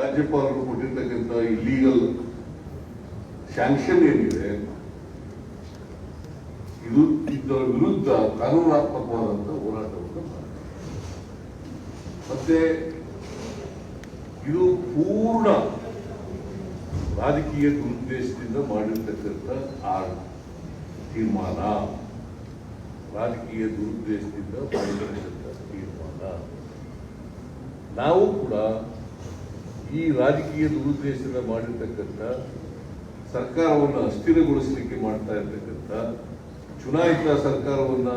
ರಾಜ್ಯಪಾಲರು ಕೊಟ್ಟಿರ್ತಕ್ಕಂಥ illegal sanction ಏನಿದೆ, ಇದು ಇದರ ವಿರುದ್ಧ ಕಾನೂನಾತ್ಮಕವಾದಂಥ ಹೋರಾಟವನ್ನು ಮತ್ತೆ ಇದು ಪೂರ್ಣ ರಾಜಕೀಯ ದುರುದ್ದೇಶದಿಂದ ಮಾಡಿರ್ತಕ್ಕಂಥ ಆ ತೀರ್ಮಾನ. ರಾಜಕೀಯ ದುರುದ್ದೇಶದಿಂದ ಮಾಡಿರ್ತಕ್ಕಂಥ ತೀರ್ಮಾನ. ನಾವು ಕೂಡ ಈ ರಾಜಕೀಯ ದುರುದ್ದೇಶದ ಮಾಡಿರ್ತಕ್ಕಂಥ ಸರ್ಕಾರವನ್ನು ಅಸ್ಥಿರಗೊಳಿಸಲಿಕ್ಕೆ ಮಾಡ್ತಾ ಇರ್ತಕ್ಕಂಥ ಚುನಾಯಿತ ಸರ್ಕಾರವನ್ನು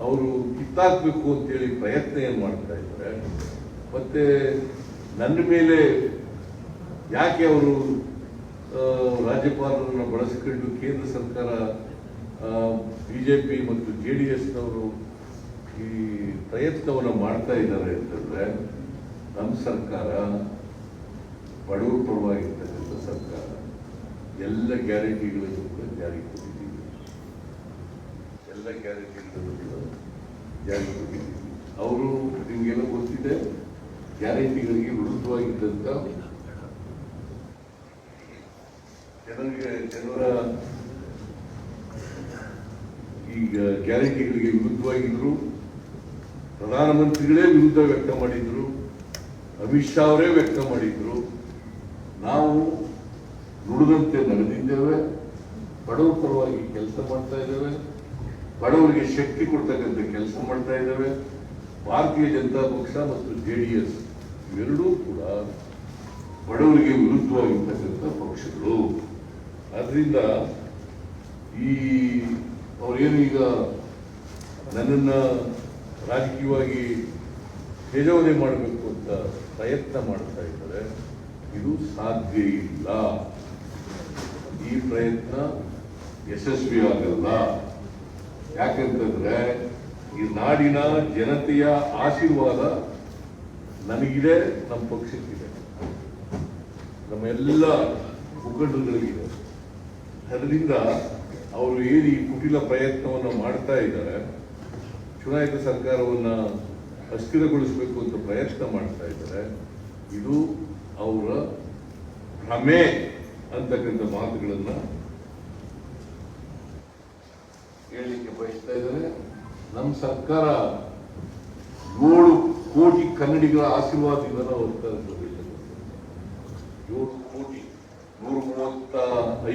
ಅವರು ಕಿತ್ತಾಕಬೇಕು ಅಂತೇಳಿ ಪ್ರಯತ್ನ ಏನು ಮಾಡ್ತಾ ಇದ್ದಾರೆ. ಮತ್ತೆ ನನ್ನ ಮೇಲೆ ಯಾಕೆ ಅವರು ರಾಜ್ಯಪಾಲರನ್ನು ಬಳಸಿಕೊಂಡು ಕೇಂದ್ರ ಸರ್ಕಾರ ಬಿಜೆಪಿ ಮತ್ತು ಜೆ ಡಿ ಎಸ್ನವರು ಈ ಪ್ರಯತ್ನವನ್ನು ಮಾಡ್ತಾ ಇದ್ದಾರೆ ಅಂತಂದ್ರೆ ನಮ್ಮ ಸರ್ಕಾರ ಬಡವರ ಪರವಾಗಿರ್ತಕ್ಕಂಥ ಸರ್ಕಾರ, ಎಲ್ಲ ಗ್ಯಾರಂಟಿಗಳನ್ನು ಕೂಡ ಜಾರಿಗೆ ಕೊಟ್ಟಿದ್ದೀವಿ. ಎಲ್ಲ ಗ್ಯಾರಂಟಿಗಳನ್ನು ಕೂಡ ಜಾರಿಗೆ ಕೊಟ್ಟಿದ್ದೀವಿ. ಅವರು ನಿಮಗೆಲ್ಲ ಗೊತ್ತಿದೆ, ಗ್ಯಾರಂಟಿಗಳಿಗೆ ವಿರುದ್ಧವಾಗಿದ್ದಂಥ ಜನರಿಗೆ, ಜನರ ಈಗ ಗ್ಯಾರಂಟಿಗಳಿಗೆ ವಿರುದ್ಧವಾಗಿದ್ರು, ಪ್ರಧಾನಮಂತ್ರಿಗಳೇ ವಿರುದ್ಧ ವ್ಯಕ್ತ ಮಾಡಿದ್ರು, ಅಮಿತ್ ಶಾ ಅವರೇ ವ್ಯಕ್ತ ಮಾಡಿದ್ರು. ನಾವು ನುಡಿದಂತೆ ನಡೆದಿದ್ದೇವೆ. ಬಡವರ ಪರವಾಗಿ ಕೆಲಸ ಮಾಡ್ತಾ ಇದ್ದೇವೆ. ಬಡವರಿಗೆ ಶಕ್ತಿ ಕೊಡ್ತಕ್ಕಂಥ ಕೆಲಸ ಮಾಡ್ತಾ ಇದ್ದೇವೆ. ಭಾರತೀಯ ಜನತಾ ಪಕ್ಷ ಮತ್ತು ಜೆ ಡಿ ಎಸ್ ಇವೆರಡೂ ಕೂಡ ಬಡವರಿಗೆ ವಿರುದ್ಧವಾಗಿರ್ತಕ್ಕಂಥ ಪಕ್ಷಗಳು. ಆದ್ರಿಂದ ಈ ಅವರೇನು ಈಗ ನನ್ನನ್ನು ರಾಜಕೀಯವಾಗಿ ತೇಜಾವಧೆ ಮಾಡಬೇಕು ಅಂತ ಪ್ರಯತ್ನ ಮಾಡ್ತಾ ಇದ್ದಾರೆ. ಇದು ಸಾಧ್ಯ ಇಲ್ಲ. ಈ ಪ್ರಯತ್ನ ಯಶಸ್ವಿ ಆಗಲ್ಲ ಯಾಕಂತಂದ್ರೆ ಈ ನಾಡಿನ ಜನತೆಯ ಆಶೀರ್ವಾದ ನನಗಿದೆ, ನಮ್ಮ ಪಕ್ಷಕ್ಕಿದೆ. ನಮ್ಮ ಎಲ್ಲ ಮುಖಂಡರುಗಳಿಗಿದೆ. ಅದರಿಂದ ಅವರು ಏನು ಈ ಕುಟಿಲ ಪ್ರಯತ್ನವನ್ನು ಮಾಡ್ತಾ ಇದ್ದಾರೆ. ಚುನಾಯಿತ ಸರ್ಕಾರವನ್ನು ಅಸ್ಥಿರಗೊಳಿಸಬೇಕು ಅಂತ ಪ್ರಯತ್ನ ಮಾಡ್ತಾ ಇದ್ದಾರೆ. ಇದು ಅವರ ಭ್ರಮೆ ಅಂತಕ್ಕಂಥ ಮಾತುಗಳನ್ನ ಹೇಳಲಿಕ್ಕೆ ಬಯಸ್ತಾ ಇದ್ದಾರೆ. ನಮ್ಮ ಸರ್ಕಾರ ಏಳು ಕೋಟಿ ಕನ್ನಡಿಗರ ಆಶೀರ್ವಾದ ಇದನ್ನು ಹೋಗ್ತಾ ಏಳು ಕೋಟಿ ನೂರ ಮೂವತ್ತ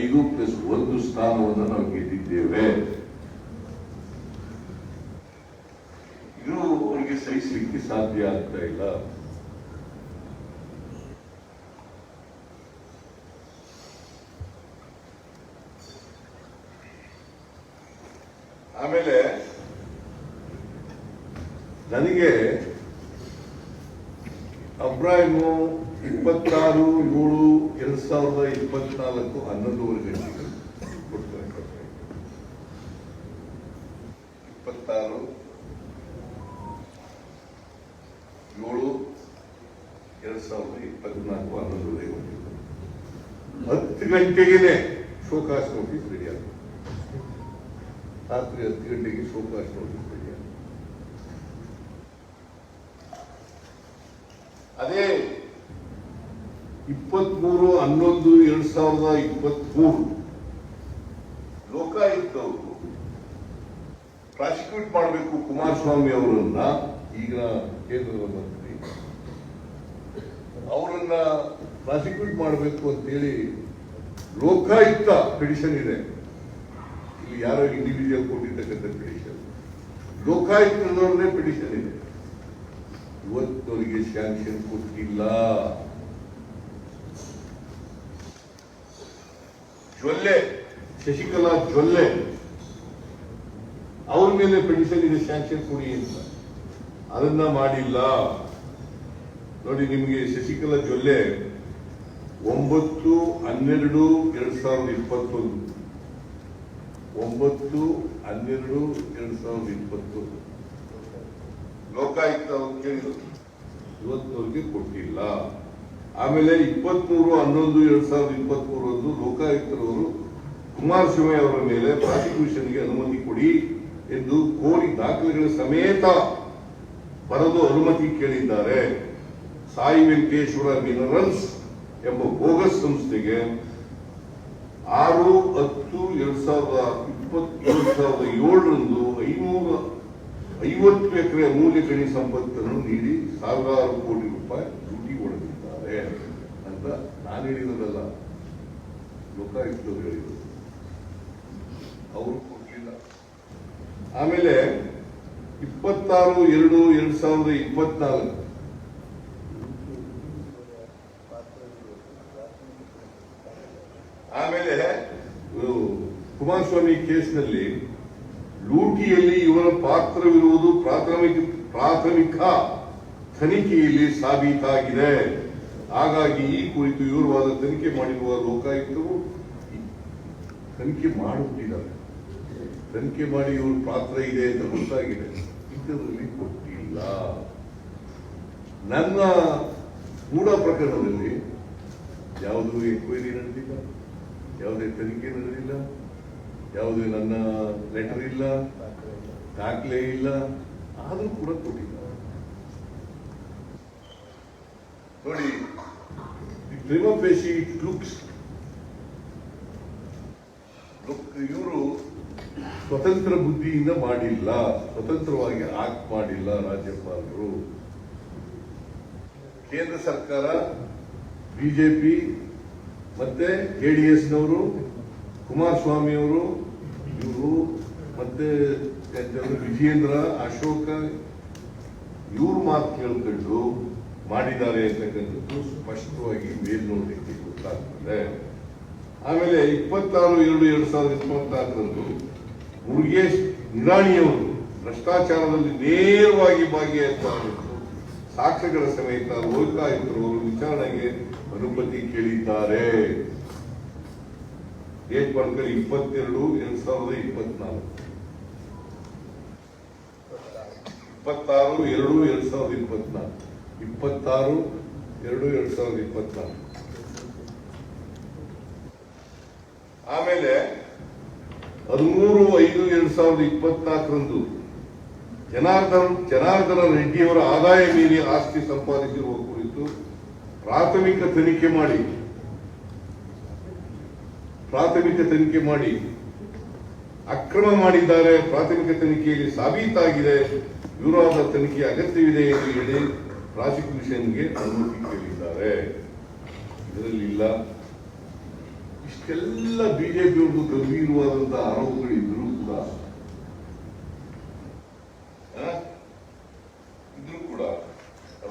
ಐದು ಪ್ಲಸ್ ಒಂದು ಸ್ಥಾನವನ್ನು ನಾವು ಗೆದ್ದಿದ್ದೇವೆ. ಇದು ಅವರಿಗೆ ಸಹಿಸಲಿಕ್ಕೆ ಸಾಧ್ಯ ಆಗ್ತಾ ಇಲ್ಲ. ಆಮೇಲೆ ನನಗೆ ಅಬ್ರಾಹಿಮು ಇಪ್ಪತ್ತಾರು ಏಳು ಎರಡ್ ಸಾವಿರದ ಇಪ್ಪತ್ನಾಲ್ಕು ಹನ್ನೊಂದುವರೆ ಕೊಡ್ತಾರೆ ಇಪ್ಪತ್ತಾರು ಏಳು ಎರಡ್ ಸಾವಿರದ ಇಪ್ಪತ್ನಾಲ್ಕು ಹನ್ನೊಂದೂವರೆ ಗಂಟೆಗೆ ಹತ್ತು ಗಂಟೆಗೆ ಶೋಕಾಸ್ ನೋಟಿಸ್ ರಾತ್ರಿ ಹತ್ತು ಗಂಟೆಗೆ ರೆಡಿ ಆಗುತ್ತೆ ಅದೇ ಇಪ್ಪತ್ಮೂರು ಹನ್ನೊಂದು ಎರಡ್ ಸಾವಿರದ ಇಪ್ಪತ್ಮೂರು ಲೋಕಾಯುಕ್ತವರು ಪ್ರಾಸಿಕ್ಯೂಟ್ ಮಾಡಬೇಕು ಕುಮಾರಸ್ವಾಮಿ ಅವರನ್ನ ಈಗ ಕೇಂದ್ರದ ಮಂತ್ರಿ, ಅವರನ್ನ ಪ್ರಾಸಿಕ್ಯೂಟ್ ಮಾಡಬೇಕು ಅಂತೇಳಿ ಲೋಕಾಯುಕ್ತ ಪಿಟಿಷನ್ ಇದೆ. ಯಾರೋ ಇಂಡಿವಿಜುವಲ್ ಕೊಟ್ಟಿರ್ತಕ್ಕಂಥ ಪಿಟಿಷನ್ ಲೋಕಾಯುಕ್ತದವ್ರನ್ನೇ ಪಿಟಿಷನ್ ಇದೆ. ಇವತ್ತವರಿಗೆ ಸ್ಯಾಂಕ್ಷನ್ ಕೊಟ್ಟಿಲ್ಲ. ಜೊಲ್ಲೆ ಶಶಿಕಲಾ ಜೊಲ್ಲೆ ಅವ್ರ ಮೇಲೆ ಪಿಟಿಷನ್ ಇದೆ ಸ್ಯಾಂಕ್ಷನ್ ಕೊಡಿ ಅಂತ. ಅದನ್ನ ಮಾಡಿಲ್ಲ. ನೋಡಿ, ನಿಮಗೆ ಶಶಿಕಲಾ ಜೊಲ್ಲೆ ಒಂಬತ್ತು, ಹನ್ನೆರಡು, ಎರಡ್ ಸಾವಿರದ ಇಪ್ಪತ್ತೊಂದು. ಒಂಬತ್ತು, ಹನ್ನೆರಡು, ಎರಡು ಸಾವಿರದ ಇಪ್ಪತ್ತು. ಲೋಕಾಯುಕ್ತ ಕೇಳಿದ್ರು ಇವತ್ತವರೆಗೆ ಕೊಟ್ಟಿಲ್ಲ. ಆಮೇಲೆ ಇಪ್ಪತ್ಮೂರು, ಹನ್ನೊಂದು, ಎರಡ್ ಸಾವಿರದ ಇಪ್ಪತ್ಮೂರರಂದು ಲೋಕಾಯುಕ್ತರವರು ಕುಮಾರಸ್ವಾಮಿ ಅವರ ಮೇಲೆ ಪ್ರಾಸಿಕ್ಯೂಷನ್ಗೆ ಅನುಮತಿ ಕೊಡಿ ಎಂದು ಕೋರಿ ದಾಖಲೆಗಳ ಸಮೇತ ಬರೆದು ಅನುಮತಿ ಕೇಳಿದ್ದಾರೆ. ಸಾಯಿ ವೆಂಕಟೇಶ್ವರ ಮಿನರಲ್ಸ್ ಎಂಬ ಬೋಗಸ್ ಸಂಸ್ಥೆಗೆ ಆರು ಹತ್ತು ಎರಡ್ ಸಾವಿರದ ಇಪ್ಪತ್ತು, ಎರಡ್ ಸಾವಿರದ ಏಳರಂದು ಐನೂರ ಐವತ್ತು ಎಕರೆ ಅಮೂಲ್ಯ ಗಣಿ ಸಂಪತ್ತನ್ನು ನೀಡಿ ಸಾವಿರಾರು ಕೋಟಿ ರೂಪಾಯಿ ದುಡ್ಡಿ ಹೊಡೆದಿದ್ದಾರೆ ಅಂತ ನಾನು ಹೇಳಿರೋದಲ್ಲ. ಲೋಕಾಯುಕ್ತರು ಹೇಳಿದರು ಅವರು ಕೊಟ್ಟಿಲ್ಲ ಆಮೇಲೆ ಇಪ್ಪತ್ತಾರು, ಎರಡು, ಎರಡ್ ಸಾವಿರದ ಇಪ್ಪತ್ನಾಲ್ಕು ಆಮೇಲೆ ಇವ್ರು ಕುಮಾರಸ್ವಾಮಿ ಕೇಸ್ನಲ್ಲಿ ಲೂಟಿಯಲ್ಲಿ ಇವರ ಪಾತ್ರವಿರುವುದು ಪ್ರಾಥಮಿಕ ಪ್ರಾಥಮಿಕ ತನಿಖೆಯಲ್ಲಿ ಸಾಬೀತಾಗಿದೆ. ಹಾಗಾಗಿ ಈ ಕುರಿತು ವಿವರವಾದ ತನಿಖೆ ಮಾಡಿರುವ ಲೋಕಾಯುಕ್ತರು ತನಿಖೆ ಮಾಡುತ್ತಿದ್ದಾರೆ. ತನಿಖೆ ಮಾಡಿ ಇವ್ರ ಪಾತ್ರ ಇದೆ ಅಂತ ಗೊತ್ತಾಗಿದೆ. ಇಂಥದ್ರಲ್ಲಿ ಕೊಟ್ಟಿಲ್ಲ. ನನ್ನ ಕೂಡ ಪ್ರಕರಣದಲ್ಲಿ ಯಾವುದೂ ಎಂಕ್ವೈರಿ ನಡೆದಿಲ್ಲ. ಯಾವುದೇ ತನಿಖೆ ನಡೆದಿಲ್ಲ. ಯಾವುದೇ ನನ್ನ ಲೆಟರ್ ಇಲ್ಲ, ದಾಖಲೆ ಇಲ್ಲ, ಆದರೂ ಕೂಡ ಕೊಟ್ಟಿಲ್ಲ. ನೋಡಿ ಪ್ರೇಮಪೇಶಿ ಲುಕ್ಸ್ ಇವರು ಸ್ವತಂತ್ರ ಬುದ್ಧಿಯಿಂದ ಮಾಡಿಲ್ಲ, ಸ್ವತಂತ್ರವಾಗಿ ಆಕ್ಟ್ ಮಾಡಿಲ್ಲ ರಾಜ್ಯಪಾಲರು. ಕೇಂದ್ರ ಸರ್ಕಾರ ಬಿಜೆಪಿ ಮತ್ತೆ ಜೆಡಿಎಸ್ನವರು ಕುಮಾರಸ್ವಾಮಿ ಅವರು ಇವರು ಮತ್ತೆ ವಿಜೇಂದ್ರ ಅಶೋಕ, ಇವ್ರ ಮಾತು ಕೇಳ್ಕೊಂಡು ಮಾಡಿದ್ದಾರೆ ಅಂತಕ್ಕಂಥದ್ದು ಸ್ಪಷ್ಟವಾಗಿ ಮೇಲ್ನೋಟಕ್ಕೆ ಗೊತ್ತಾಗ್ತದೆ. ಆಮೇಲೆ ಇಪ್ಪತ್ತಾರು, ಎರಡು ಎರಡು ಸಾವಿರದ ಇಪ್ಪತ್ನಾಲ್ಕರಂದು ಮುರುಗೇಶ್ ನಿರಾಣಿಯವರು ಭ್ರಷ್ಟಾಚಾರದಲ್ಲಿ ನೇರವಾಗಿ ಭಾಗಿಯಾಗಿದ್ದು ಸಾಕ್ಷ್ಯಗಳ ಸಮೇತ ಲೋಕಾಯುಕ್ತರು ವಿಚಾರಣೆಗೆ ಅನುಮತಿ ಕೇಳಿದ್ದಾರೆ. ಬರ್ಕರ್ ಇಪ್ಪತ್ತೆರಡು, ಎರಡ್ ಸಾವಿರದ ಇಪ್ಪತ್ನಾಲ್ಕು. ಇಪ್ಪತ್ತಾರು, ಎರಡು, ಎರಡ್ ಸಾವಿರದ ಇಪ್ಪತ್ನಾಲ್ಕು. ಇಪ್ಪತ್ತಾರು, ಎರಡು, ಎರಡ್ ಸಾವಿರದ ಇಪ್ಪತ್ನಾಲ್ಕು. ಆಮೇಲೆ ಹದಿಮೂರು, ಐದು, ಎರಡ್ ಸಾವಿರದ ಇಪ್ಪತ್ನಾಲ್ಕರಂದು ಜನಾರ್ದನ್, ಜನಾರ್ದನ ರೆಡ್ಡಿಯವರ ಆದಾಯ ಮೀರಿ ಆಸ್ತಿ ಸಂಪಾದಿಸಿರುವ ಕುರಿತು ಪ್ರಾಥಮಿಕ ತನಿಖೆ ಮಾಡಿ ಪ್ರಾಥಮಿಕ ತನಿಖೆ ಮಾಡಿ ಅಕ್ರಮ ಮಾಡಿದ್ದಾರೆ. ಪ್ರಾಥಮಿಕ ತನಿಖೆಯಲ್ಲಿ ಸಾಬೀತಾಗಿದೆ. ವಿರೋಧ ತನಿಖೆ ಅಗತ್ಯವಿದೆ ಎಂದು ಹೇಳಿ ಪ್ರಾಸಿಕ್ಯೂಷನ್ಗೆ ಅನುಮತಿ ಕೇಳಿದ್ದಾರೆ. ಇದರಲ್ಲಿ ಇಲ್ಲ. ಇಷ್ಟೆಲ್ಲ ಬಿಜೆಪಿಯವರು ಗಂಭೀರವಾದಂತಹ ಆರೋಪಗಳಿದ್ರೂ ಕೂಡ, ಆ? ಇದ್ರೂ ಕೂಡ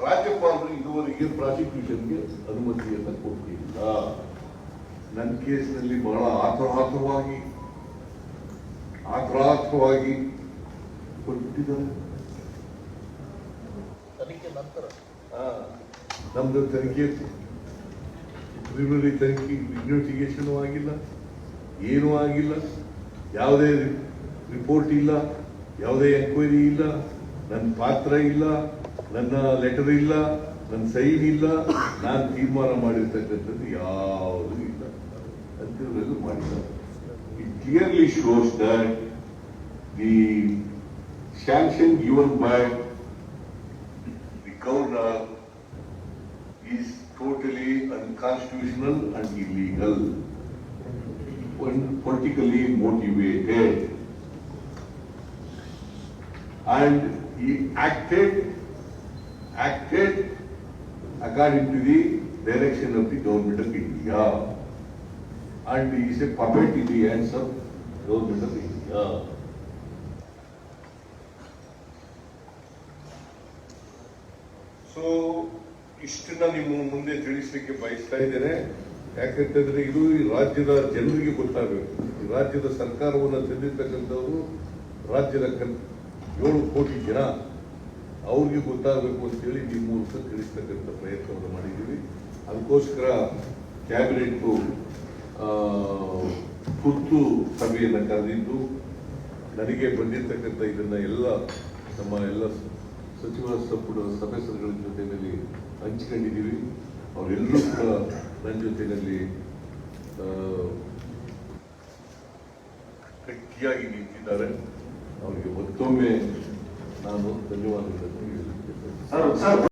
ರಾಜ್ಯಪಾಲರು ಇದುವರೆಗೆ ಪ್ರಾಸಿಕ್ಯೂಷನ್ಗೆ ಅನುಮತಿಯನ್ನು ಕೊಟ್ಟಿಲ್ಲ. ನನ್ನ ಕೇಸ್ನಲ್ಲಿ ಬಹಳ ಆತುರಾತುರವಾಗಿ ಆತುರಾತುರವಾಗಿ ಕೊಟ್ಟಿದ್ದಾರೆ. ತನಿಖೆ ನಂತರ? ಆ, ನಮ್ದು ತನಿಖೆ ಪ್ರಿಲಿಮಿನರಿ ತನಿಖೆ ಇನ್ವೆಸ್ಟಿಗೇಷನ್ ಆಗಿಲ್ಲ ಏನೂ ಆಗಿಲ್ಲ. ಯಾವುದೇ ರಿಪೋರ್ಟ್ ಇಲ್ಲ ಯಾವುದೇ ಎಂಕ್ವೈರಿ ಇಲ್ಲ ನನ್ನ ಪಾತ್ರ ಇಲ್ಲ ನನ್ನ ಲೆಟರ್ ಇಲ್ಲ ನನ್ನ ಸೈನ್ ಇಲ್ಲ ನಾನು ತೀರ್ಮಾನ ಮಾಡಿರ್ತಕ್ಕಂಥದ್ದು ಯಾವುದೂ ಇಲ್ಲ ಅಂತಿರೋದು ಮಾಡಿದ್ದಾರೆ it clearly shows that the sanction given by the governor is totally unconstitutional and illegal, pol- politically motivated. And he acted, acted according to the direction of the government of India. And he is a puppet in the hands of government of India. So ಇಷ್ಟನ್ನ ನಿಮ್ಮ ಮುಂದೆ ತಿಳಿಸಲಿಕ್ಕೆ ಬಯಸ್ತಾ ಇದ್ದೇನೆ ಯಾಕಂತಂದ್ರೆ ಇದು ಈ ರಾಜ್ಯದ ಜನರಿಗೆ ಗೊತ್ತಾಗಬೇಕು ರಾಜ್ಯದ ಸರ್ಕಾರವನ್ನು ತಂದಿರ್ತಕ್ಕಂಥವರು ರಾಜ್ಯದ ಏಳು ಕೋಟಿ ಜನ ಅವ್ರಿಗೆ ಗೊತ್ತಾಗಬೇಕು ಅಂತೇಳಿ ಈ ಮೂಲಕ ತಿಳಿಸ್ತಕ್ಕಂಥ ಪ್ರಯತ್ನವನ್ನು ಮಾಡಿದ್ದೀವಿ. ಅದಕ್ಕೋಸ್ಕರ ಕ್ಯಾಬಿನೆಟ್ ತುರ್ತು ಸಭೆಯನ್ನು ಕರೆದಿದ್ದು, ನನಗೆ ಬಂದಿರತಕ್ಕಂಥ ಇದನ್ನು ಎಲ್ಲ ನಮ್ಮ ಎಲ್ಲ ಸಚಿವ ಸಂಪುಟ ಸದಸ್ಯರುಗಳ ಜೊತೆಯಲ್ಲಿ ಹಂಚಿಕೊಂಡಿದ್ದೀವಿ. ಅವರೆಲ್ಲರೂ ಕೂಡ ನನ್ನ ಜೊತೆಯಲ್ಲಿ ಗಟ್ಟಿಯಾಗಿ ನಿಂತಿದ್ದಾರೆ. ಅವರಿಗೆ ಮತ್ತೊಮ್ಮೆ ನಾನು ಧನ್ಯವಾದಗಳನ್ನು